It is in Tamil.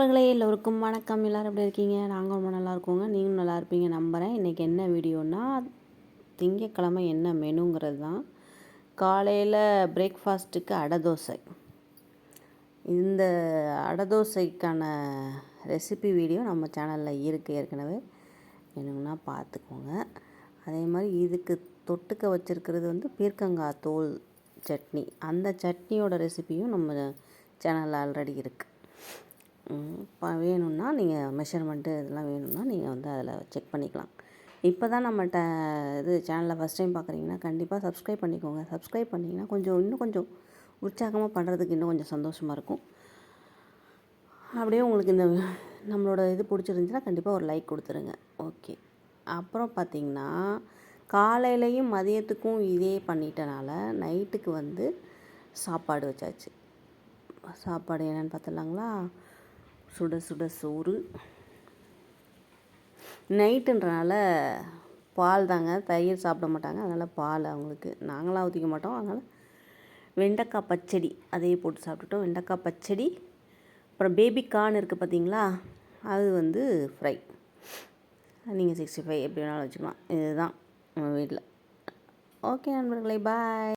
நண்பர்களே எல்லோருக்கும் வணக்கம். எல்லோரும் எப்படி இருக்கீங்க? நாங்கள் ரொம்ப நல்லா இருக்கோங்க. நீங்களும் நல்லா இருப்பீங்க நம்புகிறேன் இன்றைக்கி என்ன வீடியோனா திங்கக்கிழமை என்ன மெனுங்கிறது தான். காலையில் பிரேக்ஃபாஸ்ட்டுக்கு அடை தோசை. இந்த அடை தோசைக்கான ரெசிபி வீடியோ நம்ம சேனலில் இருக்குது ஏற்கனவே. வேணுங்கன்னா பார்த்துக்கோங்க. அதே மாதிரி இதுக்கு தொட்டுக்க வச்சுருக்கிறது வந்து பீர்க்கங்காய் தோல் சட்னி. அந்த சட்னியோட ரெசிபியும் நம்ம சேனலில் ஆல்ரெடி இருக்குது இப்போ வேணும்னா நீங்கள் மெஷர்மெண்ட்டு இதெல்லாம் வேணும்னா நீங்கள் வந்து அதில் செக் பண்ணிக்கலாம். இப்போ தான் நம்ம ட இது சேனலில் ஃபஸ்ட் டைம் பார்க்குறீங்கன்னா கண்டிப்பாக சப்ஸ்கிரைப் பண்ணிக்கோங்க. சப்ஸ்கிரைப் பண்ணிங்கன்னா கொஞ்சம் இன்னும் கொஞ்சம் உற்சாகமாக பண்ணுறதுக்கு இன்னும் கொஞ்சம் சந்தோஷமாக இருக்கும். அப்படியே உங்களுக்கு இந்த நம்மளோட இது பிடிச்சிருந்துச்சின்னா கண்டிப்பாக ஒரு லைக் கொடுத்துருங்க. ஓகே அப்புறம் பார்த்திங்கன்னா காலையிலையும் மதியத்துக்கும் இதே பண்ணிட்டனால நைட்டுக்கு வந்து சாப்பாடு வச்சாச்சு. சாப்பாடு என்னென்னு பார்த்துடலாங்களா? சுட சுட சோறு. நைட்டுன்றனால பால் தாங்க. தயிர் சாப்பிட மாட்டாங்க. அதனால் பால் அவங்களுக்கு நாங்களாம் ஊற்றிக்க மாட்டோம். அதனால் வெண்டைக்காய் பச்சடி அதையே போட்டு சாப்பிட்டுட்டோம். வெண்டைக்காய் பச்சடி அப்புறம் பேபி கார்ன் இருக்குது பார்த்தீங்களா? அது வந்து ஃப்ரை நீங்கள் சிக்ஸ்டி ஃபைவ் எப்படி வேணாலும் வச்சுக்கலாம். இதுதான் நம்ம வீட்டில். ஓகே நண்பர்களே பாய்